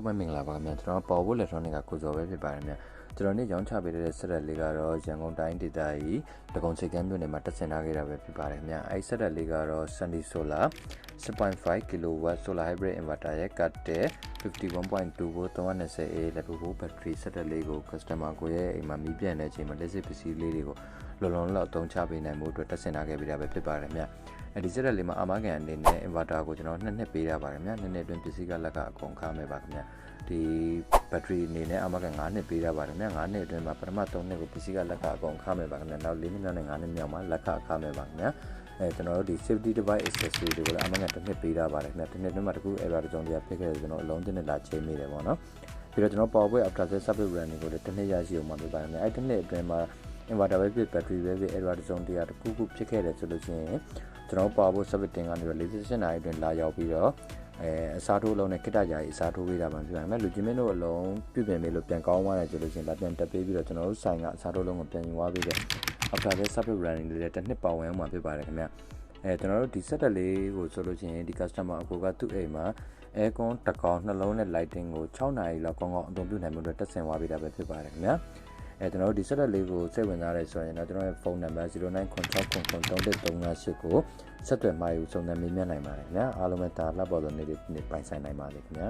လုံးပဲမင်္ဂလာပါခင်ဗျာကျွန်တော်ပေါ်ဖို့ electronic ကကိုစော်ပဲဖြစ်ပါတယ်ခင်ဗျာကျွန်တော်နေ့ရောင်းချပေးတဲ့ဆက်ရက်လေးကတော့ရန်ကုန်တိုင်းဒေသကြီးတကုံချိတ်ကမ်းမြို့နယ်မှာတက်ဆင်ထားခဲ့တာပဲဖြစ်ပါတယ်ခင်ဗျာအဲဒီဆက်ရက်လေးကတော့ Sunny Solar 6.5 kW solar hybrid inverter ရဲ့ကတ်တဲ့51.2 volt 320A level 4 battery ဆက်ရက်လေးကို customer ကိုရဲ့အိမ်မှာမီးပြန့်တဲ့အချိန်မှာလက်စစ်ပစ္စည်းလေးတွေကိုလုံလုံလောက်အသုံးချပေးနိုင်မှုအတွက်တက်ဆင်ထားခဲ့ပြီးတာပဲဖြစ်ပါတယ်ခင်ဗျာ အဲဒီစက်တက်လေးမှာအာမခံအနေနဲ့ inverter ကိုကျွန်တော်နှစ်နှစ်ပေးရပါတယ်ခင်ဗျာနှစ်နှစ်အတွင်းပစ္စည်းကလက်ကအကုန်ခါမယ်ပါခင်ဗျာဒီ battery အနေနဲ့အာမခံ9နှစ်ပေးရပါတယ်ခင်ဗျာ9နှစ်အတွင်းမှာပထမ3နှစ်ကိုပစ္စည်းကလက်ကအကုန်ခါမယ်ပါခင်ဗျာနောက်4နှစ်နဲ့9နှစ်မြောက်မှာလက်ခခါမယ်ပါခင်ဗျာအဲကျွန်တော်တို့ဒီ safety device accessory တွေကိုလည်းအမှန်ကန်တစ်နှစ်ပေးထားပါတယ်ခင်ဗျာတစ်နှစ်အတွင်းမှာတခု error တစ်စုံတစ်ရာဖြစ်ခဲ့တယ်ကျွန်တော်အလုံးတစ်နှစ်လာချိန်မိတယ်ပေါ့နော်ပြီးတော့ကျွန်တော် power point after sales service running ကိုလည်းတစ်နှစ်ရရှိအောင်မှာပြပါတယ်ခင်ဗျာအဲတစ်နှစ်အတွင်းမှာ inverter ပဲဖြစ် battery ပဲဖြစ် error တစ်စုံတစ်ရာတစ်ခုခုဖြစ်ခဲ့တယ်ဆိုလို့ရှိရင် ကျွန်တော် power point service တင်ကနေတော့48နာရီအတွင်းလာရောက်ပြီးတော့အဲအစားထိုးလုံးနဲ့ခိတ္တကြာကြီးအစားထိုးပေးတာမှဖြစ်ပါမယ်လူကြီးမင်းတို့အလုံးပြုပြင်ပေးလို့ပြန်ကောင်းသွားတယ်ဆိုလို့ရှိရင်ဒါပြန်တက်ပေးပြီးတော့ကျွန်တော်တို့ဆိုင်ကအစားထိုးလုံးကိုပြန်ယူသွားပြီးတော့ after that service running လေးတစ်နှစ်ပေါဝင်အောင်မှာဖြစ်ပါတယ်ခင်ဗျအဲကျွန်တော်တို့ဒီ setup လေးကိုဆိုလို့ရှိရင်ဒီ customer အကူကသူ့အိမ်မှာ aircon တစ်ကောင်နှလုံးနဲ့ lighting ကို6နာရီလောက်ကောင်းကောင်းအသုံးပြုနိုင်မှုအတွက်တက်ဆင်သွားပေးတာပဲဖြစ်ပါတယ်ခင်ဗျ အဲကျွန်တော်တို့ဒီ setup လေးကိုစိတ်ဝင်စားရဲဆိုရင်တော့ကျွန်တော်ရဲ့ဖုန်းနံပါတ်0996933338ကိုဆက်သွယ်မှာယူစုံစမ်းမေးမြန်းနိုင်ပါတယ်ခင်ဗျာအားလုံးပဲဒါလှပပေါ်သောနေ့တွေနေ့ပိုင်ဆိုင်နိုင်ပါလေခင်ဗျာ